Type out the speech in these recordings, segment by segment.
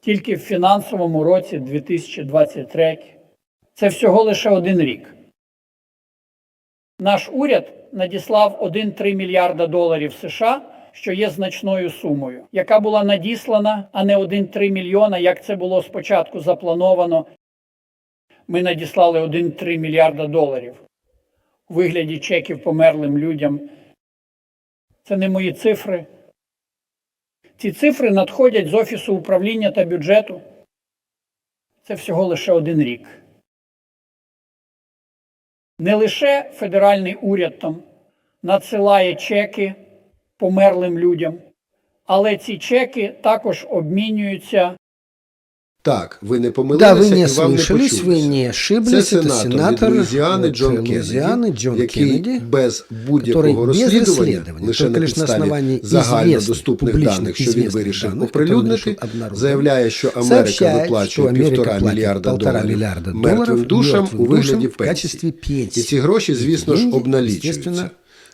тільки в фінансовому році 2023. Це всього лише один рік. Наш уряд надіслав 1,3 мільярда доларів США, що є значною сумою, яка була надіслана, а не 1,3 мільйона, як це було спочатку заплановано. Ми надіслали 1,3 мільярда доларів у вигляді чеків померлим людям. Це не мої цифри. Ці цифри надходять з Офісу управління та бюджету. Це всього лише один рік. Не лише федеральний уряд там надсилає чеки померлим людям, але ці чеки також обмінюються Так, ви не Да, помилилися вы не і вам не слышались, вы почулося. не Це ошиблись. Это сенатор, сенатор від Луїзіани от, Джон Луизианы Кеннеді, Джон який Кеннеди, без который будь-якого без розслідування, расследования, лише только на лишь на підставі основании загальнодоступних известных, даних, що він публично вирішив известных данных, которые он оприлюднити, решил обнародовать, заявляє, що Америка сообщает, виплачує что Америка півтора платит мільярда полтора доларів миллиарда мертвим долларов душам мертвым у вигляді душам в пенсій. качестве І пенсии. ці гроші, звісно ж, Деньги, обналічуються.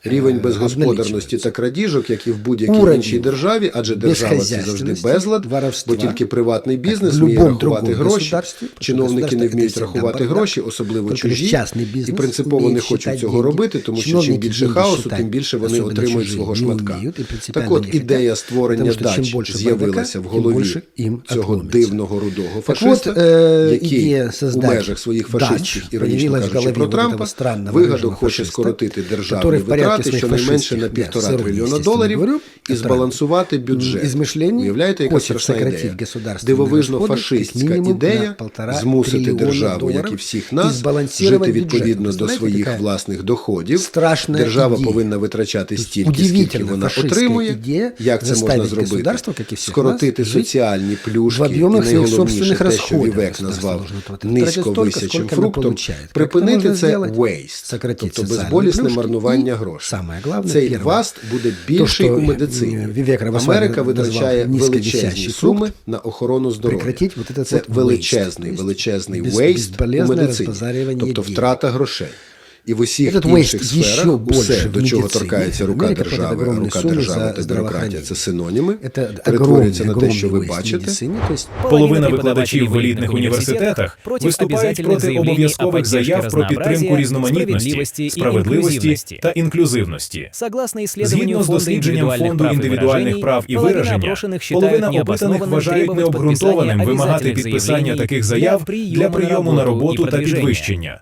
естественно, Рівень е, безгосподарності обналічуються. та крадіжок, як і в будь-якій Уровень іншій державі, адже держава це завжди безхозяйственності, безлад, бо воровства, тільки приватний бізнес в вміє любом рахувати другом гроші. государстве, потому что Чиновники не государство вміють это всегда рахувати бардак, гроші, особливо только лишь чужі, частный і бизнес принципово не умеет хочуть считать цього деньги. робити, тому що чим Чиновники більше деньги хаосу, считать, тим більше вони особенно отримують чужие, свого не шматка. умеют и принципиально Так от не хотят, ідея створення потому что дач чим більше з'явилася в бардака, тим голові більше їм цього отломиться. дивного рудого Так фашиста, от, е, який ідея у создать межах своїх фашистських дач іронічно появилась в кажучи голові про вот Трампа, этого странного вигадок рыжего хоче фашиста, скоротити державні который в порядке витрати що щонайменше на півтора трильйона доларів і Трамп збалансувати бюджет. измышлений Уявляєте, яка хочет страшна сократить ідея? государственные Дивовижно расходы фашистська как минимум ідея на полтора змусити триллиона державу, як і долларов всіх и нас, сбалансировать жити бюджет. відповідно до Представляете, своїх какая власних доходів. страшная Держава идея. повинна витрачати стільки, скільки удивительно вона фашистська отримує. ідея Як це можна заставить зробити? государство, як і всіх Скоротити нас, жити соціальні плюшки в і об'ємах своїх найголовніше собственних те, що розходів Вівек государство назвав должно тратити. низько Тратить столько, висячим сколько оно фруктом, получает. Как это припинити можна це сделать? waste, Сократить тобто соціальні безболісне плюшки марнування і, грошей. саме головне, Цей перше, васт буде то, більший що, у медицині. м, Вівек Равасвамі Америка витрачає величезні суми на охорону здоров'я. Це величезний, величезний вейст у медицині, тобто втрата грошей І в усіх Этот інших waste сферах еще больше усе, в до чого медицині. торкається рука Америка держави, платить а рука огромні суми держави за та бюрократія здравоохранение. це синоніми, Это перетворюється огромный, на те, що ви огромный waste в бачите. медицине. То есть Половина викладачів в елітних університетах виступають проти обов'язкових заяв про підтримку різноманітності, справедливості та інклюзивності. Згідно з дослідженням фонду індивідуальних прав і вираження, половина опитаних вважають необґрунтованим вимагати підписання таких заяв для прийому на роботу та підвищення.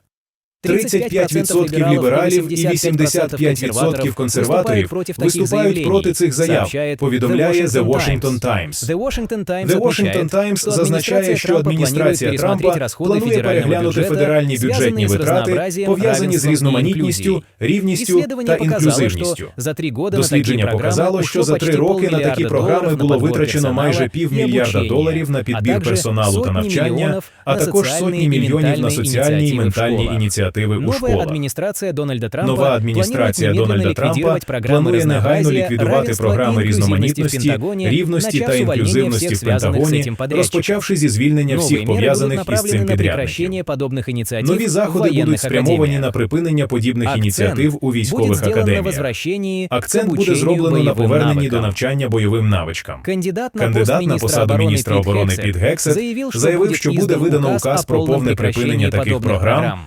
35% лібералів і 85% консерваторів виступають проти цих заяв, повідомляє The Washington Times. The Washington Times зазначає, що адміністрація Трампа планує переглянути федеральні бюджетні витрати, пов'язані з різноманітністю, рівністю та інклюзивністю. Дослідження показало, що за три роки на такі програми було витрачено майже півмільярда доларів на підбір персоналу та навчання, а також сотні мільйонів на соціальні і ментальні ініціативи у Нова школах. адміністрація Дональда Трампа Нова адміністрація планує Дональда немедленно Трампа ліквідувати програми планує негайно разнообразия, ліквідувати равенства програми и инклюзивности в різноманітності, Пентагоне, рівності та начав увольнение інклюзивності всех в связанных с Пентагоні, этим подрядчиков. розпочавши зі звільнення Новые всіх меры будут пов'язаних із направлены цим на підрядників. прекращение подобных инициатив Нові в заходи будуть военных спрямовані академиях. на припинення подібних Акцент ініціатив у будет військових сделан на академіях. возвращении к Акцент буде обучению зроблено на боевым поверненні до навыкам. навчання бойовим навичкам. Кандидат на Кандидат пост на міністра посаду оборони міністра Піт оборони Гексет Піт Гексет заявив, що заявив, буде що буде іздан видано указ указ о про повному повне припинення прекращении таких подобных програм, програм,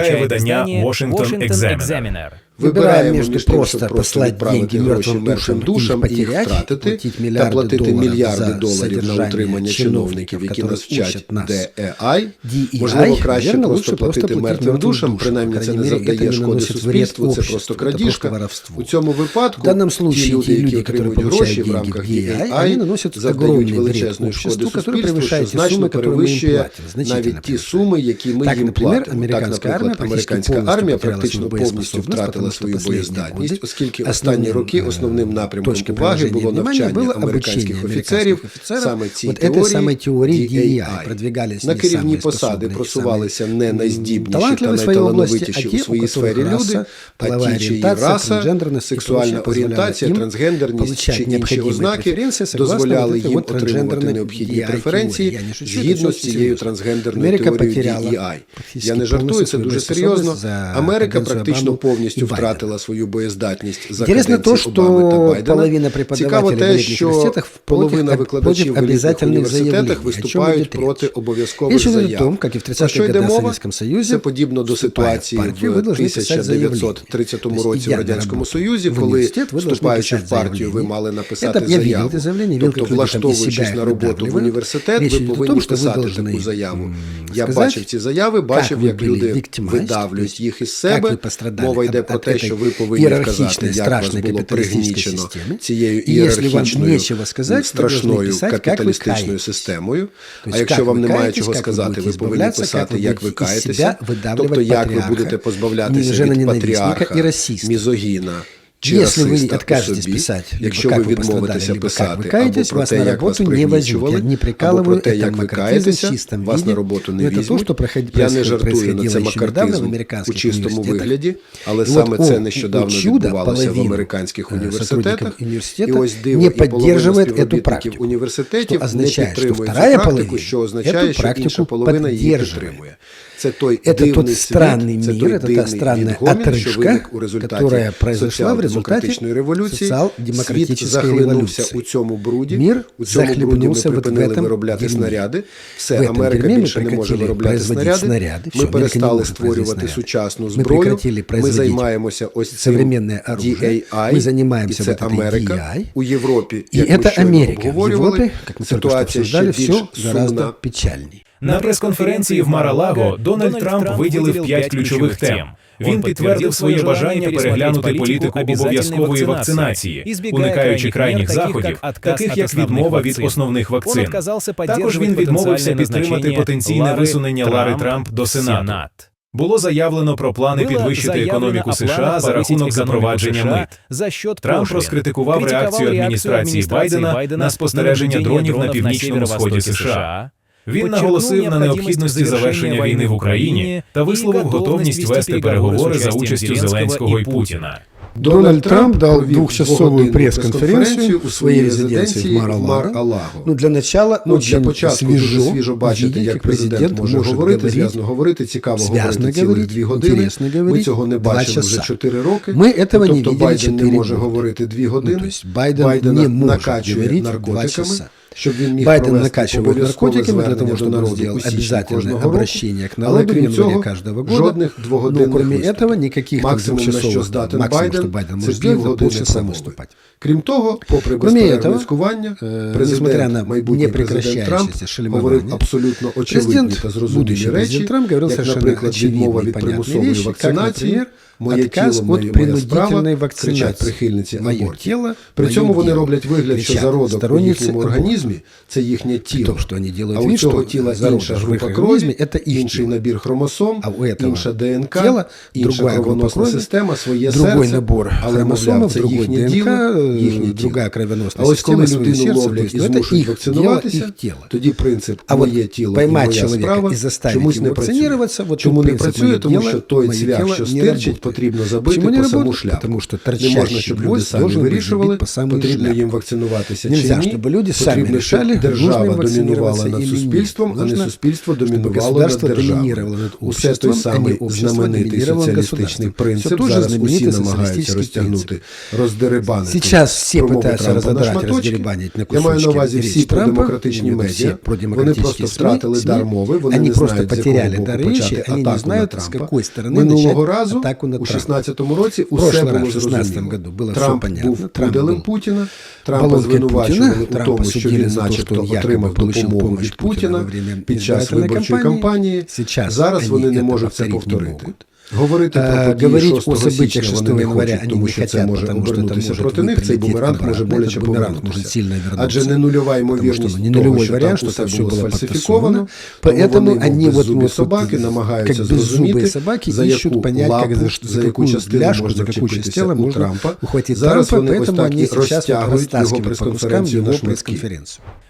зазначає видання Washington Examiner. Выбираем Вибираємо между між тим, просто щоб просто послать відправити деньги гроші мертвым мертвим душам, душам их і їх потерять, втратити, платить та миллиарды платити долларов мільярди за доларів на содержание утримання чиновників, чиновников, які которые нас вчать учат нас DEI. DEI, Можливо, краще наверное, просто лучше просто платити платить мертвим мертвым душам, душам. принаймні По це не крайней мере, завдає это не шкоди наносит вред суспільству, це обществу, просто это просто крадіжка. воровство. У цьому випадку В данном ті случае люди, те які люди, которые отримують получают гроші в деньги рамках в DEI, DEI, они наносят завдають огромный вред величезної шкоди обществу, которое суспільству, що превышает те значно суммы, которые мы им перевищує платим, значительно навіть ті превышает. суми, які ми Так, їм например, платимо. Так, американська армія наприклад, практично американська армія повністю практично потеряла свою повністю боєздатність, втратила тому що свою останні боєздатність, годи оскільки основним, останні роки е, основним напрямком точкой уваги приложения було внимания навчання было американських обучение офіцерів американских офицеров саме цій вот этой самой теорії теории DEI. DEI. Продвигались На не керівні самые посади способные, просувалися не самые найздібніші та талантливые в своей области, найталановитіші а те, у своїй у которых сфері люди, раса, а половая ті, чиї ориентация, раса, трансгендерность и сексуальна прочее орієнтація, позволяла втратила свою боєздатність за Интересно то, что та Байдена. половина преподавателей те, в що університетах половина викладачів в елітних обязательных виступають проти обов'язкових Речь идет о том, заяв. в Про 30-х годах в мова? Советском Це подібно до ситуації в партию, вы должны 1930 році в Радянському Союзі, коли вступаючи в партію, ви мали написати заяву. Тобто, влаштовуючись на роботу в університет, ви повинні писати таку заяву. Я бачив ці заяви, бачив, як люди видавлюють їх із себе. пострадали Мова йде про те те, що ви повинні сказати, як вас було пригнічено цією ієрархічною, страшною капіталістичною системою. А якщо вам немає чого сказати, ви повинні писати, як ви каєтеся, тобто як ви будете позбавлятися від патріарха, мізогіна, Если вы откажетесь писать, либо как вы писати, либо как вы як вас на работу не ну, возьмут. пригнічували, або про те, як ви чистом. вас на работу не візьмуть. Я не жартую, на це в американских чистому вигляді, але саме це нещодавно відбувалося в американських університетах. І ось половина співробітників університетів не поддерживает эту практику, що означає, що інша половина практику поддерживает. Це той это тот странный світ, мір, это та странна отрыжка, которая произошла в результате революції. Світ захлинувся у цьому бруді. Мір у цьому бруді ми припинили виробляти дерьмі. снаряди. Все, Америка більше не може виробляти снаряди. снаряди. Все, ми перестали створювати сучасну зброю. мы ми займаємося ось цим DAI. Ми займаємося це Америка. DAI. У Європі, и это Америка. В как мы только ситуація ще більш сумна. Печальней. На прес-конференції в Маралаго Дональд Трамп виділив п'ять ключових тем. Він підтвердив своє бажання переглянути політику обов'язкової вакцинації, уникаючи крайніх заходів, таких як відмова від основних вакцин. Також він відмовився підтримати потенційне висунення Лари Трамп до Сенату. Було заявлено про плани підвищити економіку США за рахунок запровадження мит. Трамп розкритикував реакцію адміністрації Байдена на спостереження дронів на північному сході США. Він наголосив на необхідності завершення війни в Україні та висловив готовність вести переговори за участю Зеленського і Путіна. Дональд Трамп дав двохчасову прес-конференцію у своїй резиденції в Мар-Алаго. Ну, для начала ну, для початку свіжо, свіжо бачити, як президент може говорити, говорить, зв'язно говорити, цікаво зв'язно говорити цілих дві години. Говорить, Ми цього не бачимо вже чотири роки. Ми этого тобто не Байден не може говорити дві ну, години. Ну, Байден, Байдена не може накачує наркотиками. Щоб він міг Байден накачивает наркотиками для того, чтобы народ делал обязательное обращение к народу в январе каждого года. Ну, Но кроме этого никаких там двух часов здатен максимум, что Байден может сделать, за полчаса выступать. Крім того, попри безперервне цькування, е, президент на майбутній президент Трамп абсолютно очевидні та зрозумілі речі, Трамп говорив як, наприклад, відмова від примусової вакцинації, Моє Отказ тіло, від принудительної вакцинації. прихильниці моє абортів. тіло, При моє цьому вони роблять вигляд, що зародок у їхньому організмі це їхнє тіло. То, що вони а у цього тіла інша група крові, інший набір хромосом, а у інша ДНК, тіло, інша кровоносна система, своє серце, набор але, мовляв, це їхнє ДНК, тіло, їхнє друга А ось коли людину ловлять і змушують вакцинуватися, тоді принцип «моє тіло і моя справа» чомусь не працює. Чому не працює? Тому що той цвях, що стирчить, потрібно забити по саму шляпу. Тому що не люди самі вирішували, потрібно їм вакцинуватися Нельзя, чи ні, щоб люди самі потрібно, щоб держава домінувала над суспільством, а, а не суспільство домінувало над державою. Усе той самий знаменитий соціалістичний принцип зараз усі намагаються розтягнути, роздерибанити. Зараз всі намагаються розодрати, роздерибанити на кусочки. Я маю на увазі всі продемократичні медіа, вони просто втратили дар мови, вони не знають, з якого боку почати атаку на Трампа. Минулого разу у 16-му році усе було зрозуміло. в 16 году було Трамп все був пуделем Путіна, Трампа звинувачували Путіна, у тому, що він начебто отримав допомогу від Путіна під час виборчої кампанії. Зараз вони не можуть це повторити. Говорити про події 6 січня вони не хочуть, тому що це може обернутися проти них, цей бумеранг може боляче повернутися. Адже не нульова ймовірність того, що там усе було сфальсифіковано, тому вони беззубі собаки намагаються зрозуміти, за яку лапу, за яку частину можна вчепитися у Трампа. Зараз вони ось так і розтягують його прес-конференцію на швидкі.